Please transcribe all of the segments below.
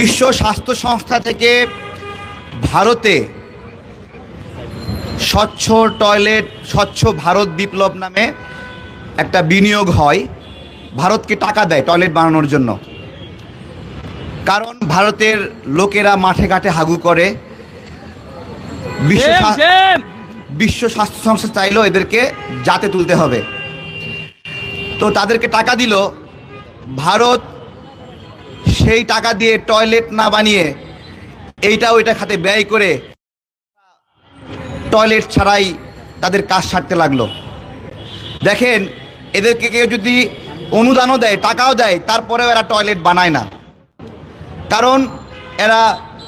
বিশ্ব স্বাস্থ্য সংস্থা থেকে ভারতে স্বচ্ছ টয়লেট স্বচ্ছ ভারত বিপ্লব নামে একটা বিনিয়োগ হয়। ভারতকে টাকা দেয় টয়লেট বানানোর জন্য। কারণ ভারতের লোকেরা মাঠে ঘাটে হাগু করে। বিশ্ব বিশ্ব স্বাস্থ্য সংস্থা চাইলো এদেরকে জাতে তুলতে হবে। তো তাদেরকে টাকা দিল। ভারত সেই টাকা দিয়ে টয়লেট না বানিয়ে এইটা ওইটা খাতে ব্যয় করে টয়লেট ছাড়াই তাদের কাজ সারতে লাগল। দেখেন, এদেরকে কেউ যদি অনুদানও দেয়, টাকাও দেয়, তারপরেও এরা টয়লেট বানায় না। কারণ এরা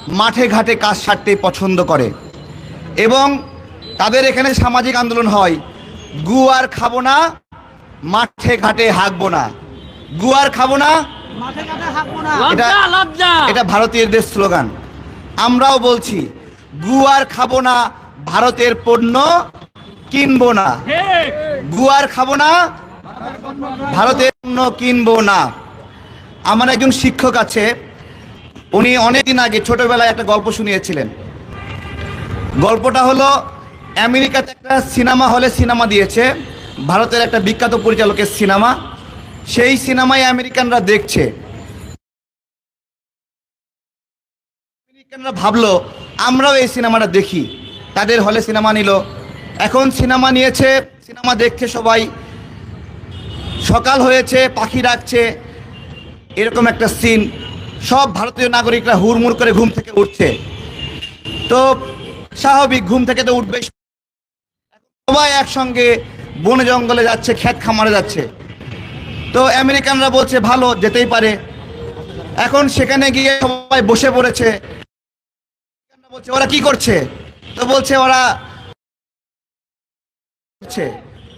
মাঠে ঘাটে কাজ সারতে পছন্দ করে। এবং তাদের এখানে সামাজিক আন্দোলন হয়, গুয়ার খাব না, মাঠে ঘাটে হাঁকবো না। গুয়ার খাব না এটা ভারতীয়দের স্লোগান। আমরাও বলছি গুয়ার খাব না ভারতের পণ্য কিনবো না। গুয়ার খাব না ভারতের পণ্য কিনবো না। আমার একজন শিক্ষক আছে উনি অনেকদিন আগে ছোটবেলায় একটা গল্প শুনিয়েছিলেন। গল্পটা হলো আমেরিকাতে একটা সিনেমা হলে সিনেমা দিয়েছে ভারতের একটা বিখ্যাত পরিচালকের সিনেমা। সেই সিনেমাই আমেরিকানরা দেখছে। আমেরিকানরা ভাবলো, আমরাও এই সিনেমাটা দেখি। তাদের হলে সিনেমা নিল। এখন সিনেমা নিয়েছে, সিনেমা দেখছে সবাই। সকাল হয়েছে, পাখি ডাকছে। এরকম একটা সিন। সব ভারতীয় নাগরিকরা হুড়মুড় করে ঘুম থেকে উঠছে। তো স্বাভাবিক ঘুম থেকে তো উঠবে সবাই একসঙ্গে বনে জঙ্গলে যাচ্ছে, ক্ষেত খামারে যাচ্ছে। তো আমেরিকানরা বলছে ভালো যেতেই পারে। এখন সেখানে গিয়ে সবাই বসে পড়েছে। বলছে ওরা কি করছে? তো বলছে ওরা করছে।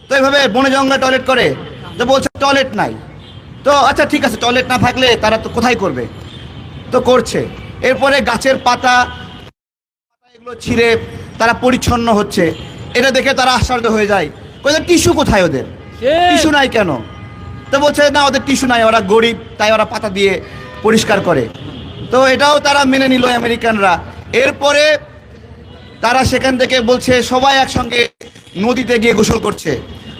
তো এইভাবে বনে জঙ্গলে টয়লেট করে। তো বলছে টয়লেট নাই। তো আচ্ছা ঠিক আছে টয়লেট না থাকলে তারা তো কোথায় করবে? তো করছে। এরপরে গাছের পাতা পাতা এগুলো ছিঁড়ে তারা পরিচ্ছন্ন হচ্ছে। এটা দেখে তারা আশ্চর্য হয়ে যায়। টিস্যু কোথায় ওদের? টিস্যু নাই কেন? তো বলছে, না, ওদের টিস্যু নাই, ওরা গরিব, তাই ওরা পাতা দিয়ে পরিষ্কার করে। তো এটাও তারা মেনে নিল আমেরিকানরা। এরপরে তারা সেখান থেকে বলছে, সবাই একসঙ্গে নদীতে গিয়ে গোসল করছে,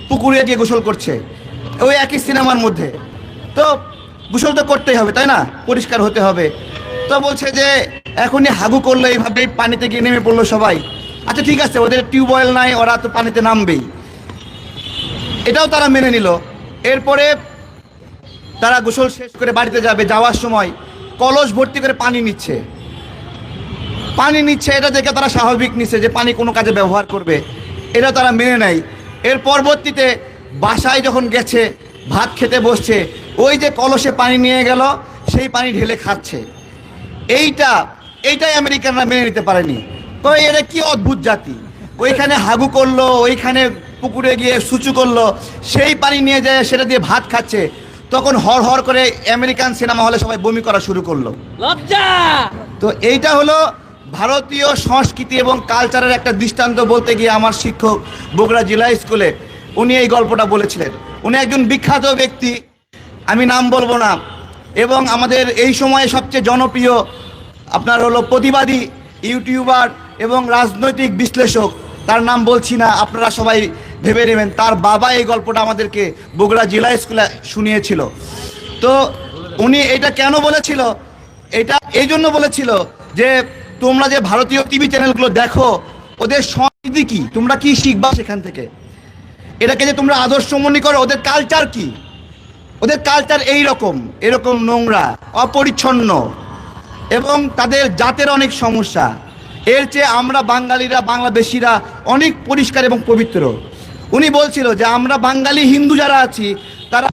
পুকুরে গিয়ে গোসল করছে, ওই একই সিনেমার মধ্যে। তো গোসল তো করতেই হবে, তাই না? পরিষ্কার হতে হবে। তো বলছে যে, এখনই হাগু করল, এইভাবেই পানিতে গিয়ে নেমে পড়ল সবাই। আচ্ছা ঠিক আছে, ওদের টিউবওয়েল নাই, ওরা তো পানিতে নামবেই। এটাও তারা মেনে নিল। এরপরে তারা গোসল শেষ করে বাড়িতে যাবে, যাওয়ার সময় কলস ভর্তি করে পানি নিচ্ছে। পানি নিচ্ছে, এটা দেখে তারা স্বাভাবিক নিচ্ছে যে পানি কোনো কাজে ব্যবহার করবে। এটা তারা মেনে নেয়। এর পরবর্তীতে বাসায় যখন গেছে, ভাত খেতে বসছে, ওই যে কলসে পানি নিয়ে গেল, সেই পানি ঢেলে খাচ্ছে। এইটা, এইটাই আমেরিকানরা মেনে নিতে পারেনি। তো এটা কি অদ্ভুত জাতি? ওইখানে হাগু করল, ওইখানে পুকুরে গিয়ে সুচু করল সেই পানি নিয়ে যায় সেটা দিয়ে ভাত খাচ্ছে। তখন হর হর করে আমেরিকান সিনেমা হলে সবাই বমি করা শুরু করল। লজ্জা! তো এইটা হলো ভারতীয় সংস্কৃতি এবং কালচারের একটা দৃষ্টান্ত বলতে গিয়ে আমার শিক্ষক বগুড়া জেলা স্কুলে উনি এই গল্পটা বলেছিলেন। উনি একজন বিখ্যাত ব্যক্তি আমি নাম বলব না এবং আমাদের এই সময়ে সবচেয়ে জনপ্রিয় আপনার হলো প্রতিবাদী ইউটিউবার এবং রাজনৈতিক বিশ্লেষক তার নাম বলছি না আপনারা সবাই ভেবে নেবেন, তার বাবা এই গল্পটা আমাদেরকে বগুড়া জেলা স্কুলে শুনিয়েছিল। তো উনি এটা কেন বলেছিল? এটা এই জন্য বলেছিল যে, তোমরা যে ভারতীয় টিভি চ্যানেলগুলো দেখো, ওদের সংস্কৃতি কি? তোমরা কি শিখবা সেখান থেকে? এটাকে যে তোমরা আদর্শ মনে করো, ওদের কালচার কি? ওদের কালচার এই রকম এরকম নোংরা, অপরিচ্ছন্ন, এবং তাদের জাতের অনেক সমস্যা। এর চেয়ে আমরা বাঙালিরা, বাংলাদেশিরা অনেক পরিষ্কার এবং পবিত্র। উনি বলছিল যে আমরা বাঙালি হিন্দু যারা আছি, তারা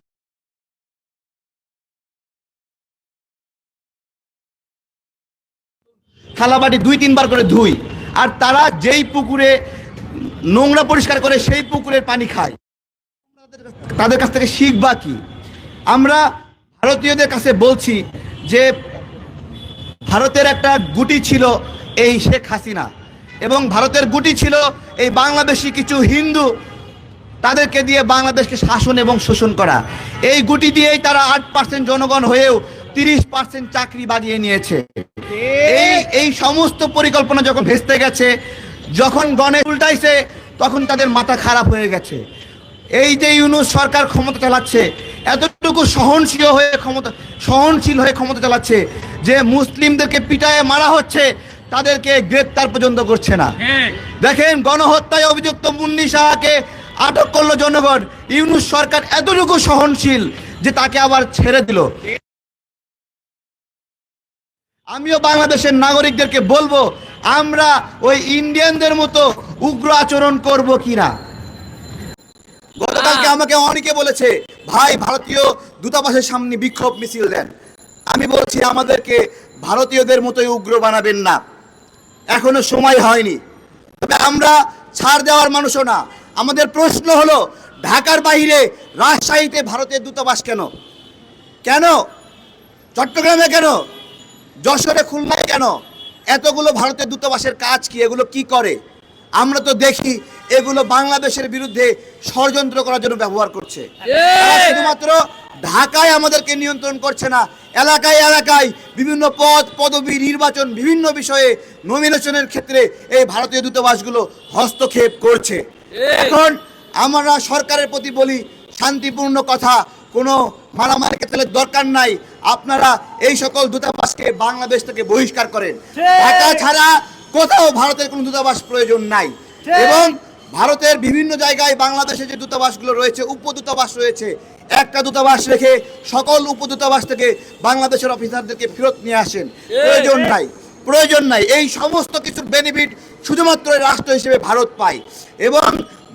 থালাবাটি দুই, তিনবার করে ধুই, আর তারা যেই পুকুরে নোংরা পরিষ্কার করে সেই পুকুরের পানি খায়। তাদের কাছ থেকে শিখবা কি আমরা ভারতীয়দের কাছে বলছি যে ভারতের একটা গুটি ছিল এই শেখ হাসিনা, এবং ভারতের গুটি ছিল এই বাংলাদেশি কিছু হিন্দু তাদেরকে দিয়ে বাংলাদেশকে শাসন এবং শোষণ করা। এই গুটি দিয়েই তারা আট পার্সেন্ট জনগণ হয়েও তিরিশ পার্সেন্ট চাকরি বাগিয়ে নিয়েছে। এই এই সমস্ত পরিকল্পনা যখন ভেস্তে গেছে যখন গণেশ উল্টাইছে তখন তাদের মাথা খারাপ হয়ে গেছে। এই যে ইউনুস সরকার ক্ষমতা চালাচ্ছে এতটুকু সহনশীল হয়ে ক্ষমতা সহনশীল হয়ে ক্ষমতা চালাচ্ছে যে মুসলিমদেরকে পিটায়ে মারা হচ্ছে তাদেরকে গ্রেপ্তার পর্যন্ত করছে না। দেখেন গণহত্যায় অভিযুক্ত মুন্নি শাহকে আটক করল জনগণ। ইউনুস সরকার এতটুকু সহনশীল যে তাকে আবার ছেড়ে দিল। আমিও বাংলাদেশের নাগরিকদেরকে বলব আমরা ওই ইন্ডিয়ানদের মতো উগ্র আচরণ করব কিনা? গতকালকে আমাকে অনেকে বলেছে ভাই ভারতীয় দূতাবাসের সামনে বিক্ষোভ মিছিল দেন। আমি বলছি আমাদেরকে ভারতীয়দের মতোই উগ্র বানাবেন না। এখনও সময় হয়নি। তবে আমরা ছাড় দেওয়ার মানুষও না। আমাদের প্রশ্ন হলো ঢাকার বাইরে রাজশাহীতে ভারতের দূতাবাস কেন? কেন? চট্টগ্রামে কেন? যশোরে খুলনায় কেন? এতগুলো ভারতের দূতাবাসের কাজ কি? এগুলো কি করে? আমরা তো দেখি এগুলো বাংলাদেশের বিরুদ্ধে ষড়যন্ত্র করার জন্য ব্যবহার করছে। তারা শুধুমাত্র ঢাকায় আমাদেরকে নিয়ন্ত্রণ করছে না এলাকায় এলাকায় বিভিন্ন পদ পদবি নির্বাচন বিভিন্ন বিষয়ে নমিনেশনের ক্ষেত্রে এই ভারতীয় দূতাবাসগুলো হস্তক্ষেপ করছে। এখন আমরা সরকারের প্রতি বলি শান্তিপূর্ণ কথা কোনো মারামারি ক্ষেত্রে দরকার নাই। আপনারা এই সকল দূতাবাসকে বাংলাদেশ থেকে বহিষ্কার করেন। ঢাকা ছাড়া কোথাও ভারতের কোনো দূতাবাস প্রয়োজন নাই। এবং ভারতের বিভিন্ন জায়গায় বাংলাদেশে যে দূতাবাসগুলো রয়েছে উপদূতাবাস রয়েছে একটা দূতাবাস রেখে সকল উপদূতাবাস থেকে বাংলাদেশের অফিসারদেরকে ফেরত নিয়ে আসেন। প্রয়োজন নাই। প্রয়োজন নাই। এই সমস্ত কিছুর বেনিফিট শুধুমাত্র রাষ্ট্র হিসেবে ভারত পায়। এবং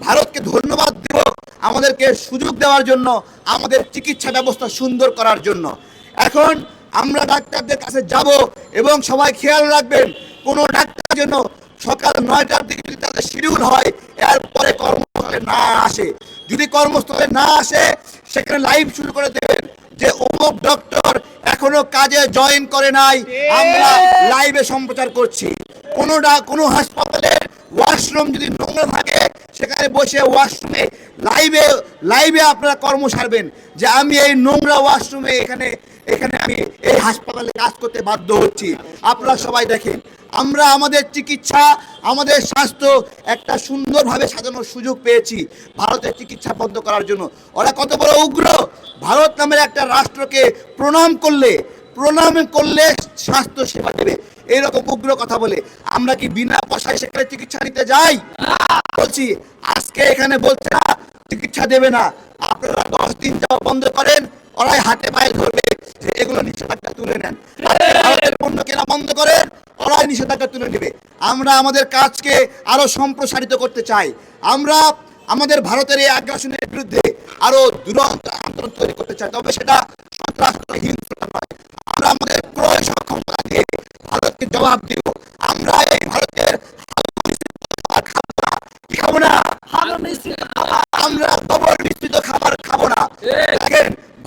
ভারতকে ধন্যবাদ দেব আমাদেরকে সুযোগ দেওয়ার জন্য, আমাদের চিকিৎসা ব্যবস্থা সুন্দর করার জন্য। এখন আমরা ডাক্তারদের কাছে যাব এবং সবাই খেয়াল রাখবেন, কোনো ডাক্তার যেন সকাল নয়টার দিকে যদি তাদের শিডিউল হয়, এরপরে কর্মস্থলে না আসে। যদি কর্মস্থলে না আসে সেখানে লাইভ শুরু করে দেবেন যে অমুক ডক্টর এখনও কাজে জয়েন করে নাই। আমরা লাইভে সম্প্রচার করছি। কোনো কোনো হাসপাতালের ওয়াশরুম যদি নোংরা থাকে সেখানে বসে ওয়াশরুমে লাইভে লাইভে আপনারা কর্ম সারবেন যে আমি এই নোংরা ওয়াশরুমে এখানে এখানে আমি এই হাসপাতালে কাজ করতে বাধ্য হচ্ছি। আপনারা সবাই দেখেন, আমরা আমাদের চিকিৎসা, আমাদের স্বাস্থ্য একটা সুন্দরভাবে সাজানোর সুযোগ পেয়েছি ভারতের চিকিৎসা বন্ধ করার জন্য। ওরা কত বড় উগ্র! ভারত নামের একটা রাষ্ট্রকে প্রণাম করলে প্রণাম করলে স্বাস্থ্য সেবা দেবে। এইরকম উগ্র কথা বলে, আমরা কি বিনা পয়সায় সেখানে চিকিৎসা নিতে যাই? বলছি আজকে এখানে বলছে না, চিকিৎসা দেবে না। আপনারা দশ দিন যাওয়া বন্ধ করেন ওরাই হাতে পায়ে ধরবে এগুলো নিষেধাজ্ঞা তুলে নেন। ভারতের পণ্য কেনা বন্ধ করেন ওরাই নিষেধাজ্ঞা তুলে নেবে। আমরা আমাদের কাজকে আরও সম্প্রসারিত করতে চাই। আমরা আমাদের ভারতের এই আগ্রাসনের বিরুদ্ধে আরও দুরন্ত আন্দোলন তৈরি করতে চাই। তবে সেটা সন্ত্রাস হিংস্রতা নয়। আমরা আমাদের ক্রয় সক্ষমতা দিয়ে ভারতকে জবাব দিব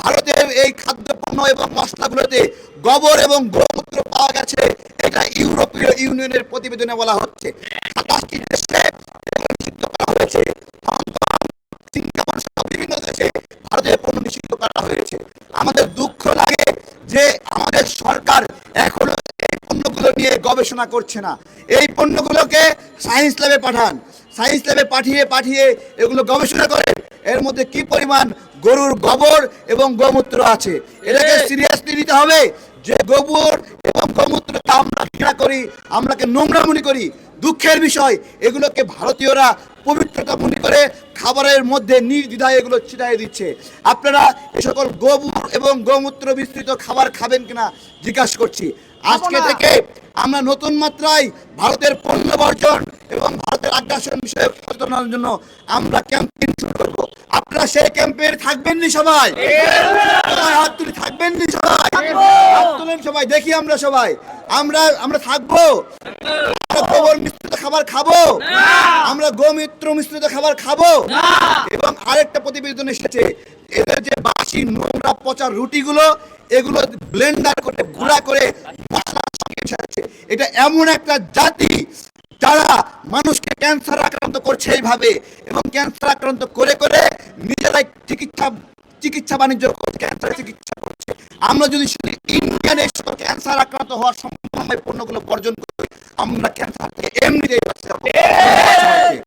ভারতের এই খাদ্যপণ্য এবং মশলাগুলোতে গোবর এবং গোমূত্র পাওয়া গেছে। এটা ইউরোপীয় ইউনিয়নের প্রতিবেদনে বলা হচ্ছে। সাতাশটি দেশে নিষিদ্ধ করা হয়েছে। বিভিন্ন দেশে ভারতের পণ্য নিষিদ্ধ করা হয়েছে। আমাদের দুঃখ লাগে যে আমাদের সরকার এখনও এই পণ্যগুলো নিয়ে গবেষণা করছে না। এই পণ্যগুলোকে সায়েন্স ল্যাবে পাঠান। সায়েন্স ল্যাবে পাঠিয়ে পাঠিয়ে এগুলো গবেষণা করেন। এর মধ্যে কি পরিমাণ গরুর গোবর এবং গোমূত্র আছে? এটাকে সিরিয়াসলি নিতে হবে যে গোবর এবং গোমূত্রকে আমরা ঘৃণা করি আমরাকে নোংরা মনে করি। দুঃখের বিষয় এগুলোকে ভারতীয়রা পবিত্রতা মনে করে খাবারের মধ্যে নির্দ্বিধায় এগুলো ছিটাই দিচ্ছে। আপনারা এ সকল গোবর এবং গোমূত্র বিস্তৃত খাবার খাবেন কিনা জিজ্ঞাসা করছি। আজকে থেকে আমরা নতুন মাত্রায় ভারতের পণ্য বর্জন এবং ভারতের আগ্রাসন বিষয়ে সচেতনার জন্য আমরা ক্যাম্পেইন শুরু করব। আপনারা সেই সবাই? হাত সবাই? হাত তুলেন সবাই, দেখি আমরা সবাই। আমরা আমরা থাকব? গোবর মিশ্রিত খাবার খাব? আমরা গোমিত্র মিশ্রিত খাবার খাব? এবং আরেকটা প্রতিবেদন এসেছে, এদের যে বাসি নোংরা পচা রুটিগুলো, এগুলো ব্লেন্ডার করে, গুঁড়া করে মিশাচ্ছে। এটা এমন একটা জাতি যারা মানুষকে ক্যান্সার আক্রান্ত করছে এইভাবে এবং ক্যান্সার আক্রান্ত করে করে নিজেরাই চিকিৎসা চিকিৎসা বাণিজ্য ক্যান্সার চিকিৎসা করছে। আমরা যদি শুধু ইন্ডিয়ান ক্যান্সার আক্রান্ত হওয়ার সম্ভাবনাময় পণ্যগুলো বর্জন করি, আমরা ক্যান্সার থেকে এমনিতেই